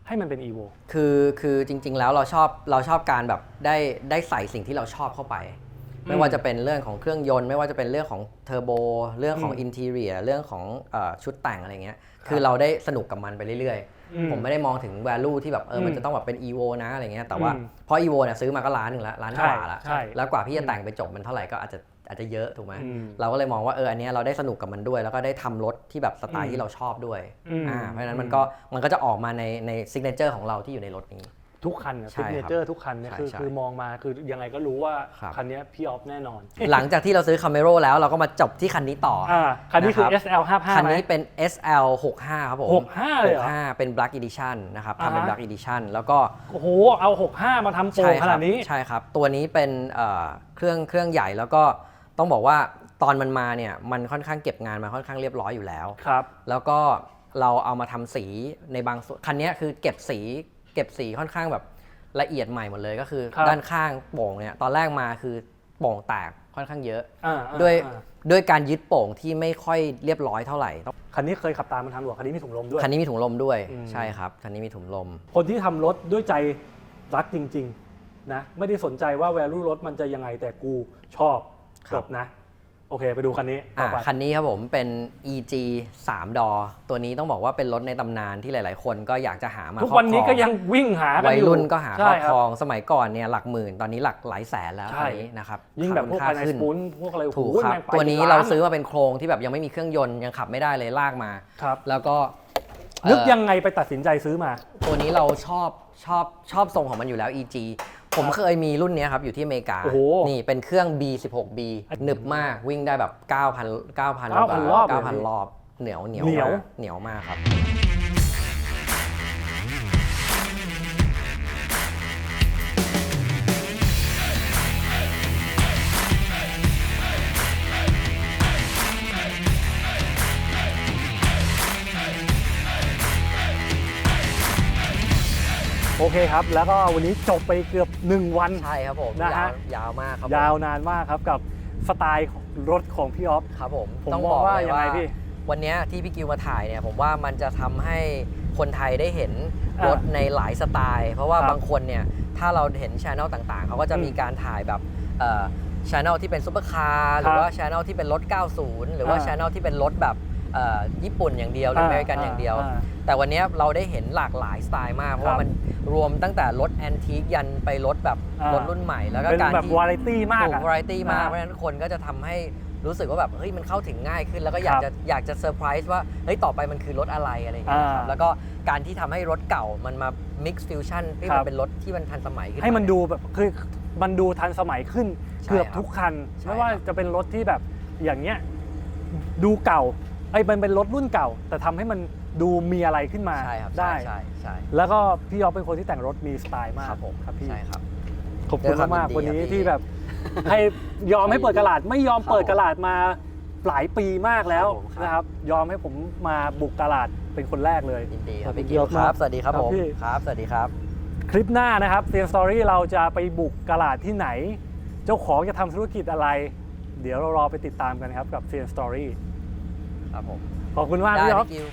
ให้มันเป็น EVO คือคือจริง ๆ แล้วเราชอบเราชอบการแบบได้ได้ใส่สิ่งที่เราชอบเข้าไป ไม่ว่าจะเป็นเรื่องของเครื่องยนต์ ไม่ว่าจะเป็นเรื่องของเทอร์โบเรื่องของอืมอินเท i รียเรื่องของเอ่อชุดแต่งอะไรเงี้ยคือเราได้สนุกกับมันไปเรื่อยอืมๆ ผมไม่ได้มองถึง value ที่แบบเออมันอืมจะต้องแบบเป็น evo นะอะไรเงี้ยแต่ว่าอืมเพราะ evo เนี่ยซื้อมาก็ล้านหนึ่งแล้วล้านใช่กว่าแล้วใช่แล้วกว่าพี่จะแต่งไปจบมันเท่าไหร่ก็อาจจะอาจจะเยอะถูกไหมอืมเราก็เลยมองว่าเอออันเนี้ยเราได้สนุกกับมันด้วย แล้วก็ได้ทำรถที่แบบสไตอืล์มที่เราชอบด้วยอืมอ่าเพราะฉะนั้นมันก็มันก็จะออกมาในในซิกเนเจอร์ของเราที่อยู่ในรถนี้ ทุกคันใช่ซิกครับเนเจอร์ทุกคันเนี่ยใช่คือใช่ คือมองมาคือยังไงก็รู้ว่าครับคันเนี้ยพี่ออฟแน่นอนหลังจากที่เราซื้อ Camaro แล้วเราก็มาจบที่คันนี้ต่ออ อ่าคันนี้คือ นะครับ SL 55คันไหม นี้เป็น SL 65ครับผม65เลยเหรอ 65เป็น Black Edition นะครับทำเป็นอ่าฮะ Black Edition แล้วก็ โอ้โหเอา 65 มาทำโปรใช่ขคนารัดนี้ ใช่ครับ ตัวนี้เป็นเอ่อเครื่องเครื่องใหญ่แล้วก็ต้องบอกว่าตอนมันมาเนี่ยมันค่อนข้างเก็บงานมาค่อนข้างเรียบร้อยอยู่แล้ว ครับ แล้วก็เราเอามาทำสีในบางส่วนคันนี้คือเก็บสี เก็บสีค่อนข้างแบบละเอียดใหม่หมดเลยก็คือ ครับ ด้านข้างโป่งเนี่ยตอนแรกมาคือโป่งแตกค่อนข้างเยอะ อ่าอ่าด้วยอ่าด้วยการยึดโป่งที่ไม่ค่อยเรียบร้อยเท่าไหร่ต้องคันนี้เคยขับตามมันทำหรอคันนี้มีถุงลมด้วย คันนี้มีถุงลมด้วยอืม ใช่ครับคันนี้มีถุงลม คนที่ทำรถด้วยใจรักจริง ๆ นะ ไม่ได้สนใจว่า value รถมันจะยังไงแต่กูชอบครัจบบนะ โอเค ไปดูคันนี้ต่ออ่าไป คันนี้ครับผมเป็น EG 3 ดอ ตัวนี้ต้องบอกว่าเป็นรถในตำนานที่หลาย ๆ คนก็อยากจะหามาทุกวันนี้ครอบครอ ก็ยังวิ่งหากันวัยอยู่รุ่นก็หาครใช่อบคครับรองสมัยก่อนเนี่ยหลักหมื่นตอนนี้หลักหลายแสนแล้วใช่คันนี้นะครับยิ่งแบบพวกค่ภายในขึ้สปูนพวกอะไรโอ้โหถูกครับแม่งไปตัวนี้ป็ล้เราซื้อมาเป็นโครงที่แบบยังไม่มีเครื่องยนต์ยังขับไม่ได้เลยลากมา ครับ แล้วก็นึกเอ่อยังไงไปตัดสินใจซื้อมา ตัวนี้เราชอบชอบชอบทรงของมันอยู่แล้ว EG ผมเคยมีรุ่นเนี้ยครับ อยู่ที่อเมริกา โอ้โหนี่เป็นเครื่อง B16B หนึบมากวิ่งได้แบบ 9,000 9,000 9,000รอบเลย9,000 รอบ เหนียวเหนียวเหนียว มากเหนียวมากครับ โอเคครับ แล้วก็วันนี้จบไปเกือบ 1 วัน ใช่ครับผมนะฮะ ยาวยาวมากครับผมยาวนานมากครับกับสไตล์ของรถของพี่ออฟ ครับผมผมต้องมบองอกว่าเลยยังไงว่าพี่ วันเนี้ยที่พี่กิวมาถ่ายเนี่ยผมว่ามันจะทำให้คนไทยได้เห็นอ่ารถในหลายสไตล์ เพราะว่าครับบางคนเนี่ยถ้าเราเห็นช anel ต่างๆ เขาก็จะมีอืมการถ่ายแบบช anel ที่เป็นซุปเปอร์คาร์หรือว่าช anel ที่เป็นรถ 90 หรือว่าอ่าช anel ที่เป็นรถแบบเอ่อญี่ปุ่นอย่างเดียวหรืออเมริกันอย่างเดียวอ่าแต่วันเนี้ยเราได้เห็นหลากหลายสไตล์มาก เพราะครัว่าบมัน รวมตั้งแต่รถแอนทิคยันไปรถแบบอ่ารถรุ่นใหม่ แล้วก็เป็นการแบบที่วาไรตี้มากถูกอะ วาไรตี้มาก นะเพราะฉะนั้นคนก็จะทำให้รู้สึกว่าแบบเฮ้ยมันเข้าถึงง่ายขึ้น แล้วก็อยากครับจะอยากจะเซอร์ไพรส์ว่าเฮ้ยต่อไปมันคือรถอะไรอะไรอย่างเงี้ยครับอ่าแล้วก็การที่ทำให้รถเก่ามันมา mix fusion ให้ครัมันบ เป็นรถที่มันทันสมัยขึ้นให้มันมา ดูแบบคือมันดูทันสมัยขึ้นใช่เกือบครับทุกคัน ใช่ไม่ว่าครับ จะเป็นรถที่แบบอย่างเงี้ยดูเก่าไอ้ยมันเป็นรถรุ่นเก่า แต่ทำให้มัน ดูมีอะไรขึ้นมาใช่ครับได้ใช่ใช่ใช่แล้วก็พี่ออฟเป็นคนที่แต่งรถมีสไตล์มากครับผมครับพี่ใช่ครับ ขอบคุณด้วยความมากๆยิวันนดีนี้ครับพี่ที่แบบให้ยอมให้เปิดกระดาษไม่ยอมครับเปิดกระดาษมาหลายปีมากแล้วครับผมครับนะครับ ยอมให้ผมมาบุกตลาดเป็นคนแรกเลยยินดีครับขอบคุณพี่กิวเยอะคมากรับสวัสดีครับครับผมพี่ครับสวัสดีครับ คลิปหน้านะครับเซียนสตอรี่เราจะไปบุกตลาดที่ไหน เจ้าของจะทำธุรกิจอะไร เดี๋ยวเรารอไปติดตามกันครับกับเซียนสตอรี่ครับผมขอบคุณมากได้พี่ออฟพี่กิว